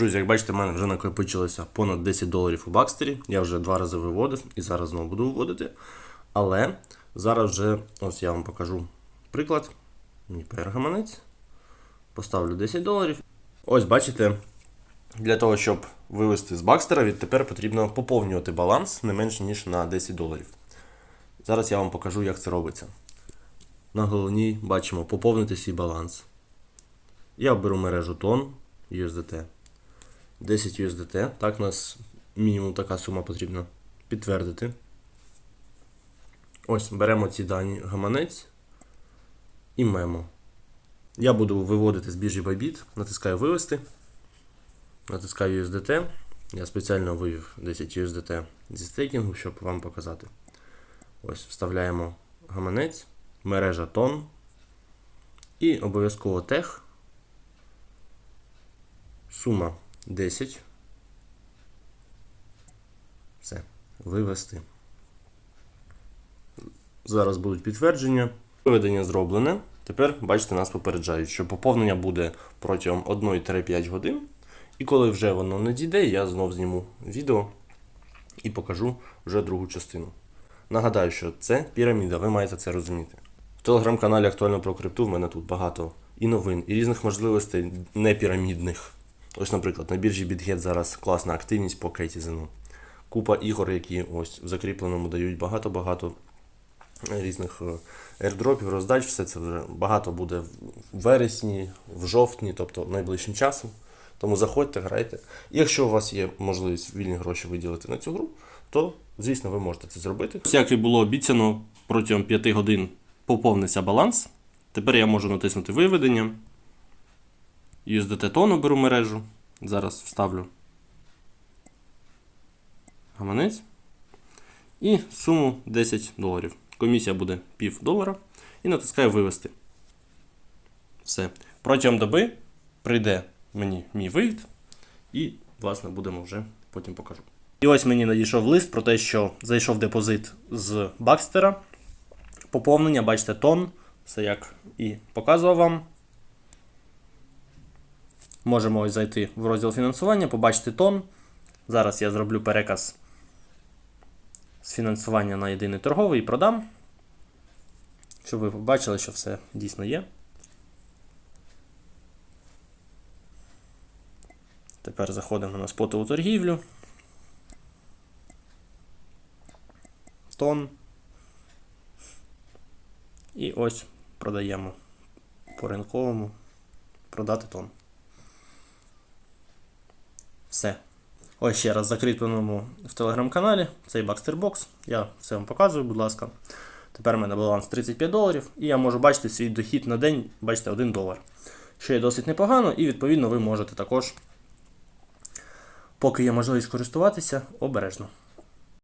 Друзі, як бачите, в мене вже накопичилося понад 10 доларів у Бакстері. Я вже два рази виводив і зараз знову буду виводити. Але зараз вже ось я вам покажу приклад. Мій пергаманець. Поставлю 10 доларів. Ось бачите, для того, щоб вивести з Бакстера, відтепер потрібно поповнювати баланс не менше, ніж на 10 доларів. Зараз я вам покажу, як це робиться. На головній бачимо поповнити свій баланс. Я оберу мережу тон USDT. 10 USDT. Так, нас мінімум така сума потрібна підтвердити. Ось беремо ці дані гаманець і мемо. Я буду виводити з біржі Bybit, натискаю вивести. Натискаю USDT. Я спеціально вивів 10 USDT зі стейкінгу, щоб вам показати. Ось вставляємо гаманець, мережа тон і обов'язково тех. Сума 10. Все. Вивести. Зараз будуть підтвердження. Виведення зроблене. Тепер, бачите, нас попереджають, що поповнення буде протягом 1-5 годин. І коли вже воно не дійде, я знов зніму відео і покажу вже другу частину. Нагадаю, що це піраміда, ви маєте це розуміти. В телеграм-каналі Актуально про крипту в мене тут багато і новин, і різних можливостей непірамідних. Ось, наприклад, на біржі BitGet зараз класна активність по Кейтізену. Купа ігор, які ось в закріпленому дають багато-багато різних е, airdropів, роздач, все це вже багато буде в вересні, в жовтні, тобто найближчим часом. Тому заходьте, грайте. І якщо у вас є можливість вільні гроші виділити на цю гру, то, звісно, ви можете це зробити. Як і було обіцяно, протягом 5 годин поповниться баланс. Тепер я можу натиснути виведення. USDT тону беру мережу. Зараз вставлю гаманець. І суму 10 доларів. Комісія буде пів долара. І натискаю вивести. Все. Протягом доби прийде мені мій вивід. І, власне, будемо вже потім покажу. І ось мені надійшов лист про те, що зайшов депозит з Бакстера. Поповнення, бачите, тон. Все як і показував вам. Можемо ось зайти в розділ фінансування, побачити тон. Зараз я зроблю переказ з фінансування на єдиний торговий і продам. Щоб ви побачили, що все дійсно є. Тепер заходимо на спотову торгівлю. Тон. І ось продаємо по ринковому продати тон. Все. Ось ще раз закріпленому в телеграм-каналі цей Бакстербокс. Я все вам показую, будь ласка. Тепер у мене баланс 35 доларів, і я можу бачити свій дохід на день, бачите, 1 долар. Що є досить непогано, і відповідно ви можете також, поки є можливість користуватися, обережно.